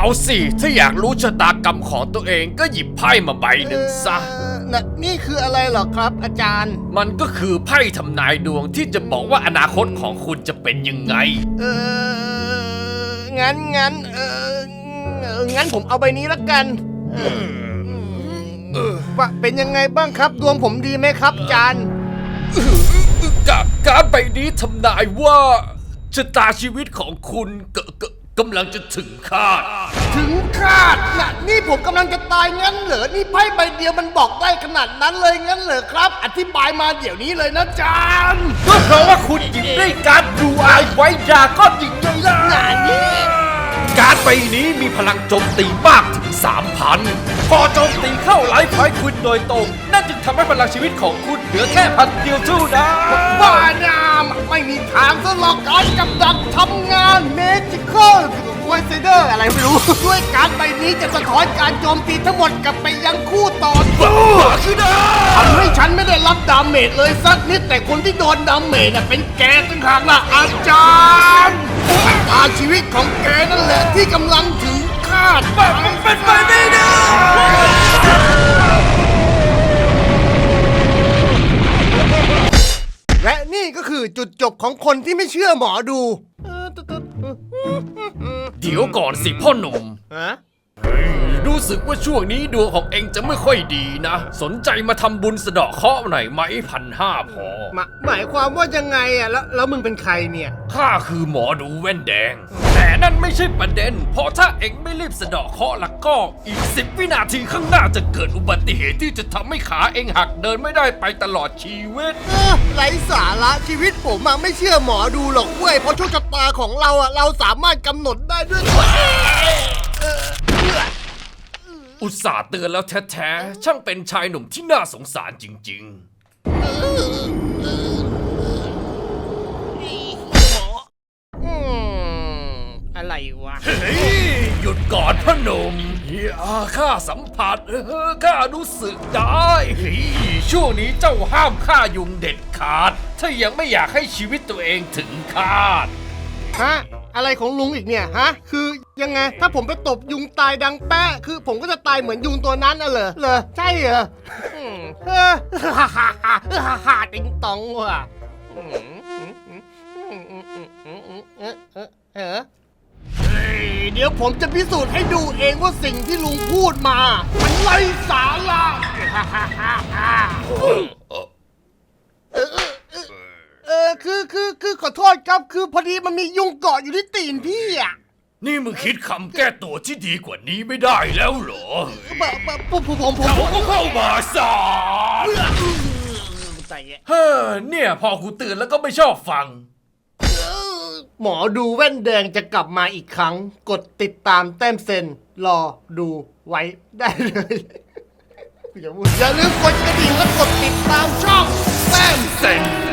เอาสิ ถ้าอยากรู้ชะตากรรมของตัวเองก็หยิบไพ่มาใบหนึ่งซะ เอ่อน่ะนี่คืออะไรเหรอครับ อาจารย์ มันก็คือไพ่ทำนายดวงที่จะบอกว่าอนาคตของคุณจะเป็นยังไง เอองั้นงั้นเออเอองั้นผมเอาใบนี้ละกันเออเออว่าเป็นยังไงบ้างครับ ดวงผมดีไหมครับอาจารย์ กะการใบนี้ทำนายว่าชะตาชีวิตของคุณกก กำลังจะถึงคาด ถึงคาดนะนี่ผมกำลังจะตายงั้นเหรอ นี่ไพ่ใบเดียวมันบอกได้ขนาดนั้นเลยงั้นเหรอครับ อธิบายมาเดี๋ยวนี้เลยนะอาจารย์ก็เพราะว่าคุณหยิบได้การดดูอายไว้ดราก้อนยิงไงล่ะงานนี้ การดใบนี้มีพลังโจมตีมากถึง 3,000 พอโจมตีเข้าไลฟ์พอยต์คุณโดยตรง นั่นจึงทำให้พลังชีวิตของคุณเหลือแค่พันเดียวเท่านั้นบ้านามไม่มีทางซะหรอกการกำดักทำ ด้วยการดใบนี้จะสะท้อนการโจมตีทั้งหมดกลับไปยังคู่ต่อสู้คือนะทำให้ฉันไม่ได้รับดาเมจเลยสักนิดแต่คนที่โดนดาเมจน่ะเป็นแกตั้งหากล่ะอาจารย์ชะตาชีวิตของแกนั่นแหละที่กำลังถึงคาดมันเป็นไปไม่ได้และนี่ก็คือจุดจบของคนที่ไม่เชื่อหมอดู เดี๋ยวก่อนสิพ่อหนุ่มฮะ รู้สึกว่าช่วงนี้ดวงของเองจะไม่ค่อยดีนะ สนใจมาทำบุญสะเดาะเคราะห์หน่อยไหมพันห้าพอหมาหมายความว่ายังไงอะแล้วแล้วมึงเป็นใครเนี่ย ข้าคือหมอดูแว่นแดง แต่นั่นไม่ใช่ประเด็น เพราะถ้าเองไม่รีบสะเดาะเคราะห์แล้วก็ อีกสิบวินาทีข้างหน้าจะเกิดอุบัติเหตุที่จะทำให้ขาเองหักเดินไม่ได้ไปตลอดชีวิต เออไร้สาระชีวิตผมอะไม่เชื่อหมอดูหรอกเว้ยเพราะโชคชะตาของเราอะเราสามารถกำหนดได้ด้วยตัวเองเออเอื้ออุตส่าห์เตือนแล้วแท้ๆ ช่างเป็นชายหนุ่มที่น่าสงสารจริงอืมอะไรวะ ๆ เฮ้ย หยุดก่อนพ่อหนุ่มอย่าข้าสัมผัสเออข้ารู้สึกได้เฮ้ยช่วงนี้เจ้าห้ามฆ่ายุงเด็ดขาด ถ้ายังไม่อยากให้ชีวิตตัวเองถึงคาด ฮะ อะไรของลุงอีกเนี่ยฮะ คือยังไง ถ้าผมไปตบยุงตายดังแปะคือผมก็จะตายเหมือนยุงตัวนั้นเหรอเหรอใช่เหรอเออฮ่าฮ่าฮ่าติงตองว่ะเฮ้เดี๋ยวผมจะพิสูจน์ให้ดูเองว่าสิ่งที่ลุงพูดมา มันไร้สาระ คือคือคือขอโทษครับคือพอดีมันมียุงเกาะอยู่ที่ตีนพี่อะนี่มึงคิดคำแก้ตัวที่ดีกว่านี้ไม่ได้แล้วเหรอแบบแบบผมผมผมผมเขาก็เข้ามาสาดใจเย็นเฮ้อเนี่ยพอกูเตือนแล้วก็ไม่ชอบฟัง หมอดูแว่นแดงจะกลับมาอีกครั้ง กดติดตามแต้มเซนรอดูไว้ได้เลยอย่าพูดอย่าลืมกดกระดิ่งและกดติดตามช่องแต้ม เซ็น